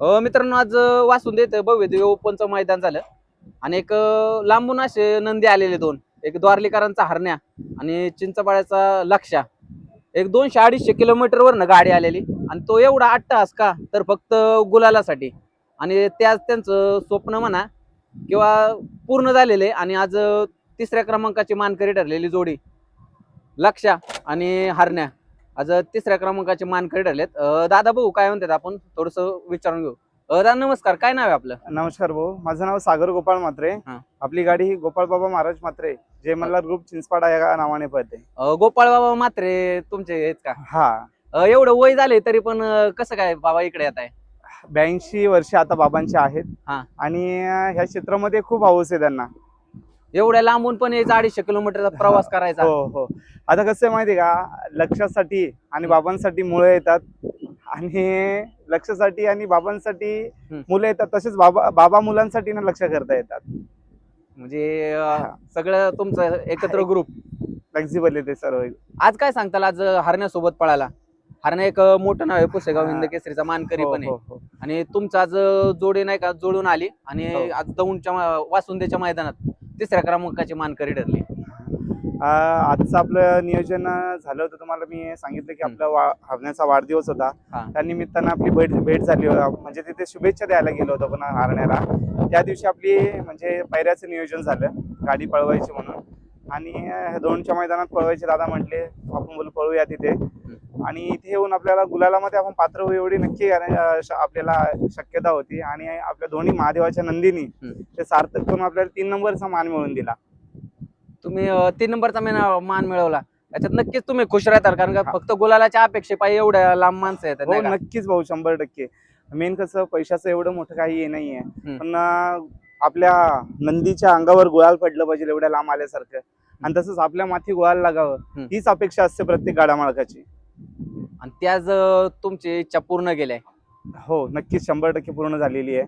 मित्रांनो आज वासून देत भव्य दिव्य ओपनचं मैदान झालं. आणि एक लांबून असे नंदी आलेले दोन. एक द्वारलीकरांचा हरण्या आणि चिंचपाड्याचा लक्षा एक दोनशे अडीचशे किलोमीटरवरनं गाडी आलेली. आणि तो एवढा अट्टहास का? तर फक्त गुलालासाठी. आणि त्याच त्यांचं स्वप्न म्हणा किंवा पूर्ण झालेले आणि आज तिसऱ्या क्रमांकाची मानकरी ठरलेली जोडी. लक्षा आणि हरण्या. आज तिसऱ्या क्रमांकाचे मानकरी ठरलेत. दादा भाऊ काय म्हणतात आपण? थोडस विचारून घेऊ. दादा नमस्कार. काय नाव आहे आपलं? नमस्कार भाऊ. माझं नाव सागर गोपाळ म्हात्रे. हा. आपली गाडी ही गोपाळ बाबा महाराज म्हात्रे जय मल्हार ग्रुप चिंचपाडा या नावाने पळते. अ, गोपाळ बाबा मात्रे तुमचे आहेत का? हा. अ, एवढं वय झाले तरी पण अ, कसं काय बाबा इकडे येत आहे? ब्याऐंशी वर्ष आता बाबांची आहेत. हा. आणि अं, ह्या क्षेत्रामध्ये खूप हौस आहे त्यांना. एवढ्या लांबून पण यायचं अडीचशे किलोमीटरचा प्रवास करायचा हो हो आता कसं आहे माहिती का लक्षासाठी आणि. बाबांसाठी मुलं येतात आणि लक्षासाठी आणि बाबांसाठी. मुलं येतात तसेच बाबा बाबा मुलांसाठी ना लक्ष करता येतात म्हणजे हा. सगळं तुमचं एकत्र ग्रुप फ्लेक्झिबल आहे ते सर्व आज काय सांगताल आज हरण्यासोबत पळाला हरण्या एक मोठं नाव आहे पुसेगाव हा. हिंद केसरीचा मानकरी हो, पण आहे हो, हो. आणि तुमचं आज जोडी नाही का जोडून आली आणि हो. आज दौंडच्या वासुंदेच्या मैदानात तिसऱ्या क्रमांकाची मानकरी ठरली. आजचं आपलं नियोजन झालं होतं. तुम्हाला मी सांगितलं की. आपला वा हरण्याचा वाढदिवस होता. त्या निमित्तानं आपली भेट भेट झाली होती. म्हणजे तिथे शुभेच्छा द्यायला गेलो होतो पण हारण्याला. त्या दिवशी आपली म्हणजे पैऱ्याचं नियोजन झालं. गाडी पळवायची म्हणून. आणि दोनच्या मैदानात पळवायचे दादा म्हटले आपण बोल पळूया तिथे. आणि इथे येऊन आपल्याला गुलालामध्ये आपण पात्र होऊ एवढी नक्की आपल्याला शक्यता होती आणि आपल्या दोन्ही महादेवाच्या नंदीनी. ते सार्थक करून आपल्याला तीन नंबरचा मान मिळवून दिला तुम्ही तीन नंबरचा मेन- मान मिळवला त्याच्यात नक्कीच तुम्ही खुश राहताल कारण का. फक्त गुलालाच्या अपेक्षेपायी एवढ्या लांब माणसं आहेत हो नाही? नक्कीच भाऊ शंभर टक्के मेन कसं पैशाचं एवढं मोठं काही हे नाहीये. पण आपल्या नंदीच्या अंगावर गुळाल पडलं पाहिजे एवढ्या लांब आल्यासारखं आणि तसंच आपल्या माथी गुळाल लागावं. हीच अपेक्षा असते प्रत्येक गाडा मालकाची आणि त्याच तुमची इच्छा पूर्ण केल्या हो नक्कीच शंभर टक्के पूर्ण झालेली आहे.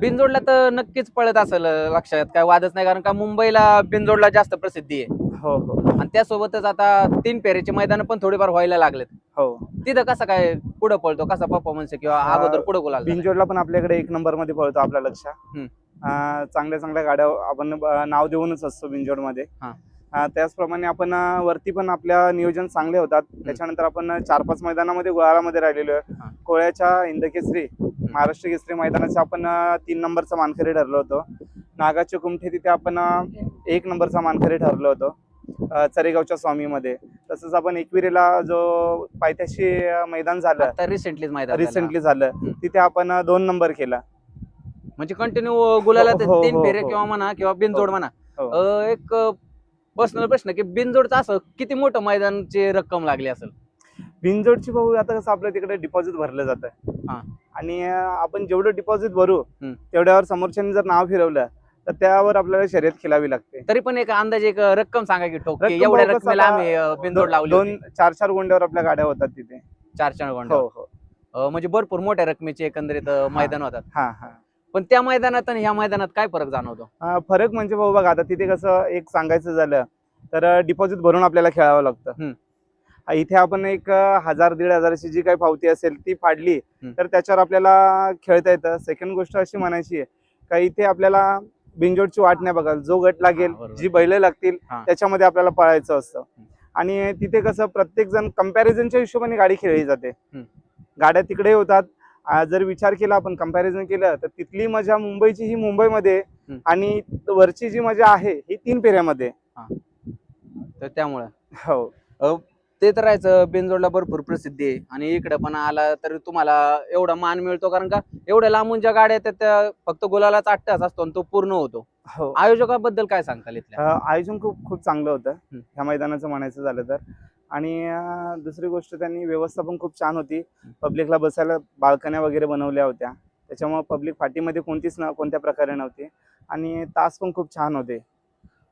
बिनजोडला तर नक्कीच पळत असेल लक्षात. काय वादच नाही कारण का मुंबईला बिनजोडला जास्त प्रसिद्धी आहे. हो हो. आणि त्यासोबतच आता तीन फेरीचे मैदान पण थोडीफार व्हायला लागलेत. हो. तिथं कसं काय पुढे पळतो कसा परफॉर्मन्स किंवा हा, अगोदर पुढे गुलाल झाला? बिनजोडला पण आपल्याकडे एक नंबरमध्ये पळतो आपल्या लक्ष. हम्म. अं, चांगल्या चांगल्या गाड्या आपण नाव देऊनच असतो बिनजोडमध्ये हा. त्याचप्रमाणे आपण वरती पण आपल्या नियोजन चांगले होतात. त्याच्यानंतर आपण चार पाच मैदानामध्ये गुळाळामध्ये राहिलेलो आहे. कोळ्याच्या इंदकेसरी महाराष्ट्र केसरी मैदानाचे आपण तीन नंबरचा मानकरी ठरलो होतो. नागाचे कुमठे तिथे आपण एक नंबरचा मानकरी ठरलो होतो चरेगावच्या स्वामीमध्ये. तसंच आपण एकविरेला जो पायथ्याशी मैदान झालं आता रिसेंटलीच मैदान. रिसेंटली झालं. तिथे आपण दोन नंबर केला. म्हणजे कंटिन्यू गुलाला हो, हो, तीन फेरे हो. किंवा म्हणा किंवा बिनजोड म्हणा. एक पर्सनल प्रश्न की बिनजोडचं असं किती मोठं मैदानची रक्कम लागली असेल बिनजोडची भाऊ आता कसं आपल्या तिकडे डिपॉझिट भरलं जातं हा. आणि अं, आपण जेवढं डिपॉझिट भरू हम्म. तेवढ्यावर समोरच्याने जर नाव फिरवलं तर त्यावर आपल्याला शर्यत खेळावी लागते तरी पण एक अंदाजे एक रक्कम सांगा की ठोक की रक्कम एवढ्या बघा रकमेला आता आम्ही अ, बिनजोड लावली दोन. चार चार गोंड्यावर आपल्या गाड्या होतात तिथे चार चार हो गोंड्यावर. हो अ, म्हणजे भरपूर मोठ्या रकमेचे एकंदरीत अ, मैदान होतात हा हा पण त्या मैदानात आणि ह्या मैदानात काय फरक जाणवतो अं, फरक म्हणजे भाऊ बघा आता तिथे कसं एक सांगायचं झालं तर डिपॉझिट भरून आपल्याला खेळावं लागतं. आ, इथे आपण एक अं, हजार दीड हजाराची जी काही पावती असेल ती फाडली हम्म. तर त्याच्यावर आपल्याला खेळता येतं सेकंड गोष्ट अशी म्हणायची आहे का इथे आपल्याला बिनजोडची वाट नाही बघाल जो गट लागेल बरोबर. जी बैल लागतील हा. त्याच्यामध्ये आपल्याला पळायचं असतं आणि तिथे कसं प्रत्येक जण कम्पॅरिझनच्या हिशोबाने गाडी खेळली जाते. गाड्या तिकडे होतात जर विचार केला आपण कंपॅरिझन केलं तर तिथली मजा मुंबईची ही मुंबईमध्ये. आणि वरची जी मजा आहे ही तीन फेऱ्यामध्ये. तर त्यामुळं. हो. ते तर राहायचं बिनजोडला भरपूर प्रसिद्धी आहे. आणि इकडे पण आला तर तुम्हाला एवढा मान मिळतो कारण का एवढ्या लांबून ज्या गाड्या येतात त्या फक्त गुलालाच आठ्ठाच असतो आणि तो पूर्ण होतो. हो. आयोजकाबद्दल काय अ, आयोजन खूप खूप चांगलं होतं. ह्या मैदानाचं म्हणायचं झालं तर. आणि दुसरी गोष्ट त्यांनी व्यवस्था पण खूप छान होती. पब्लिकला बसायला बाल्कन्या वगैरे बनवल्या होत्या. त्याच्यामुळे पब्लिक पार्टीमध्ये कोणतीच न कोणत्या प्रकारे नव्हती. आणि तास पण खूप छान होते.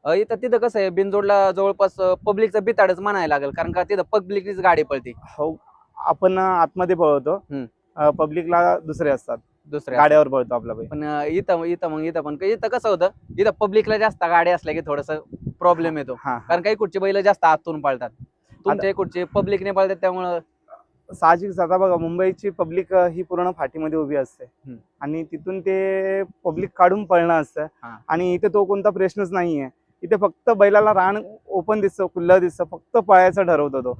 इथं तिथं कसं आहे बिनजोडला जवळपास पब्लिकचं बिताडच म्हणायला लागेल. कारण का तिथं पब्लिकनीच गाडी पळते. हो आपण आतमध्ये पळवतो. पब्लिकला दुसरे असतात. दुसऱ्या गाड्यावर पळतो आपला पण इथं इथं मग इथं पण इथं कसं होतं इथं पब्लिकला जास्त गाड्या असल्या की थोडस प्रॉब्लेम येतो. हा. कारण काही कुठचे बैल जास्त आतून पळतात. तुमच्या इकडचे पब्लिकने पळतात त्यामुळं? साहजिकच आता बघा मुंबईची पब्लिक ही पूर्ण फाटीमध्ये उभी असते. आणि तिथून ते पब्लिक काढून पळणं असतं. आणि इथे तो कोणता प्रश्नच नाहीये. इथे फक्त बैलाला रान ओपन दिसतं खुल्लं दिसतं फक्त पळायचं ठरवतो तो.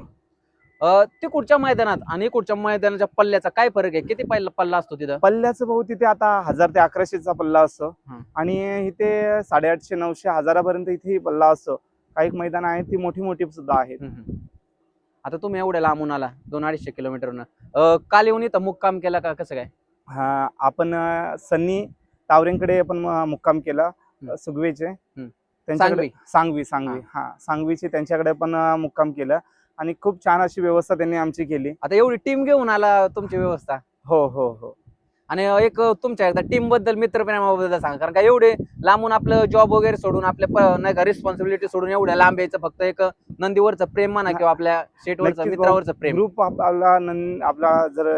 ते कुठच्या मैदानात आणि कुठच्या मैदानाच्या पल्ल्याचा काय फरक आहे? किती पल्ला पल्ला असतो तिथं? पल्ल्याचं भाऊ तिथे आता हजार ते अकराशेचा पल्ला असतो. आणि इथे साडेआठशे नऊशे हजारापर्यंत इथे पल्ला असतो. काही मैदान आहेत ती मोठी मोठी सुद्धा आहेत. आता तुम्ही एवढ्या लांबून आला दोन अडीचशे किलोमीटरनं काल येऊन इथं मुक्काम केला का? कसं काय? हा आपण अं, सन्नी तावरेंकडे आपण अं, मुक्काम केला. सुगवेचे. त्यांच्याकडे सांगवी. सांगवी सांगवी. हा. सांगवीचे त्यांच्याकडे पण अं, मुक्काम केलं. आणि खूप छान अशी व्यवस्था त्यांनी आमची केली. आता एवढी टीम घेऊन आला तुमची व्यवस्था. हो हो हो. आणि एक तुमच्या एकदा टीमबद्दल मित्रप्रेमाबद्दल सांगा. कारण का एवढे लांबून आपलं जॉब वगैरे सोडून आपल्या नाही का रिस्पॉन्सिबिलिटी सोडून एवढ्या लांब यायचं फक्त एक नंदीवरचं प्रेम म्हणा किंवा आपल्या नक्कीच मित्रावरचं प्रेम. ग्रुप आपला आपला जर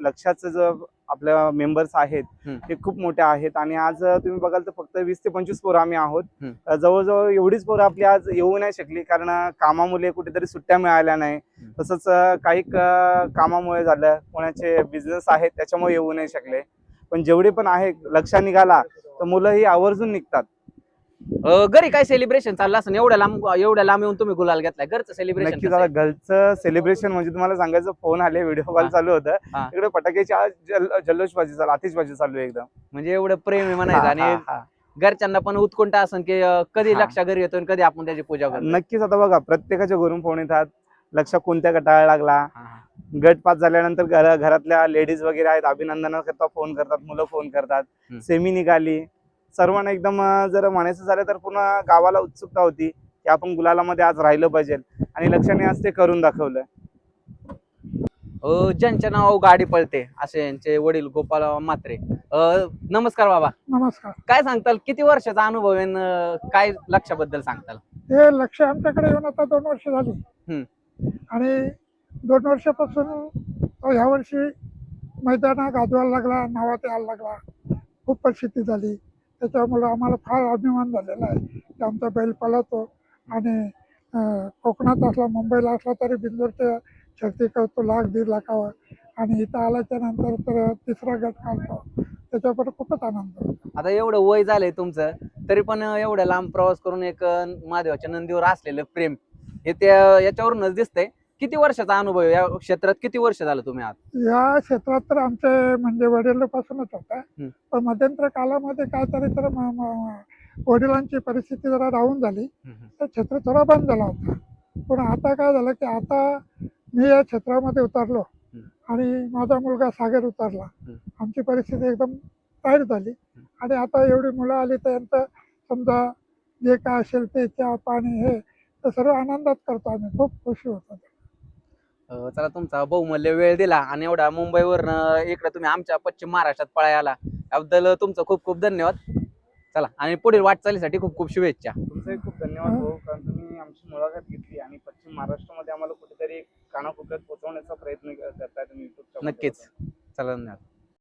लक्षाचं जर आपल्या मेंबर्स आहेत. ते खूप मोठे आहेत. आणि आज तुम्ही बघाल तर फक्त वीस ते पंचवीस पोरं आम्ही आहोत. जवळजवळ एवढीच पोरं आपली आज येऊ नाही शकली कारण कामामुळे कुठेतरी सुट्ट्या मिळाल्या नाही. तसंच काही कामामुळे झालं. कोणाचे बिझनेस आहेत त्याच्यामुळे येऊ नाही शकले. पण जेवढे पण आहे लक्षा निघाला तर मुलं ही आवर्जून निघतात. घरी काय सेलिब्रेशन चाललं असं एवढ्या लांब एवढ्या लांब येऊन तुम्ही गुलाल घेतलाय घरचं सेलिब्रेशन नक्कीच आता घरचं सेलिब्रेशन म्हणजे तुम्हाला सांगायचं फोन आले व्हिडिओ कॉल हा. चालू होतं हा. तिकडे फटाक्याची आज जल जल्लोषबाजी चालू आतिषबाजी चालू आहे एकदम म्हणजे एवढं प्रेम आहे म्हणायचं हा, आणि हा, हा. घरच्यांना पण उत्कुंठ असन की अं, कधी हा. लक्षा घरी येतो आणि कधी आपण त्याची पूजा करतो नक्कीच आता बघा प्रत्येकाच्या घरून फोन येतात लक्ष कोणत्या गटाला लागला हा, हा. गट पास झाल्यानंतर घर घरातल्या लेडीज वगैरे आहेत अभिनंदनाकरता फोन करतात मुलं फोन करतात हम्म. सेमी निघाली सर्वांना एकदम जर म्हणायचं झालं तर पूर्ण गावाला उत्सुकता होती की आपण गुलालामध्ये आज राहिलं पाहिजे. आणि लक्षाने आज ते करून दाखवलं. ज्यांच्या नाव गाडी पळते असे यांचे वडील गोपाल म्हात्रे. अं, नमस्कार बाबा. नमस्कार. काय सांगताल किती वर्षाचा अनुभव आहे काय लक्षाबद्दल सांगताल? हे लक्ष आमच्याकडे येऊन आता दोन वर्ष झाली. हम्म. आणि दोन वर्षापासून तो ह्या वर्षी मैदाना गाजवायला लागला नावात यायला लागला. खूप प्रसिद्धी झाली. त्याच्यामुळं आम्हाला फार अभिमान झालेला आहे की आमचा बैल पळतो आणि कोकणात असला मुंबईला असला तरी बिंदूरच्या शर्ती करतो लाख दीड लाखावर. आणि इथं आल्याच्यानंतर तर तिसरा गट काढतो. त्याच्यावर खूपच आनंद होतो. आता एवढं वय झालंय तुमचं तरी पण एवढ्या लांब प्रवास करून एक महादेवाच्या नंदीवर असलेलं प्रेम हे त्या याच्यावरूनच दिसतंय. किती वर्षाचा अनुभव आहे? या क्षेत्रात किती वर्ष झालं तुम्ही आहात? या क्षेत्रात तर आमचे म्हणजे वडिलांपासूनच होता. हम्म. पण मध्यंतर कालामध्ये काहीतरी तर म- म- वडिलांची परिस्थिती जरा राहून झाली. तर क्षेत्र थोडा बंद झाला होता. पण आता काय झालं की आता मी या क्षेत्रामध्ये उतरलो आणि माझा मुलगा सागर उतरला. हम्म. आमची परिस्थिती एकदम टाईट झाली. आणि आता एवढी मुलं आली तर यांचं समजा जे काय असेल ते चहा पाणी हे तर सर्व आनंदात करतो आम्ही. खूप खुशी होतो. चला तुमचा बहुमूल्य वेळ दिला आणि एवढा मुंबईवर इकडे तुम्ही आमच्या पश्चिम महाराष्ट्रात पळाय आला याबद्दल तुमचं खूप खूप धन्यवाद. चला आणि पुढील वाटचालीसाठी खूप खूप शुभेच्छा. तुमचे खूप धन्यवाद भाऊ कारण तुम्ही आमची मुलाखत घेतली आणि पश्चिम महाराष्ट्रामध्ये आम्हाला कुठेतरी कानाकोपऱ्यात पोहोचवण्याचा प्रयत्न करताय तुम्ही नक्कीच. चला धन्यवाद.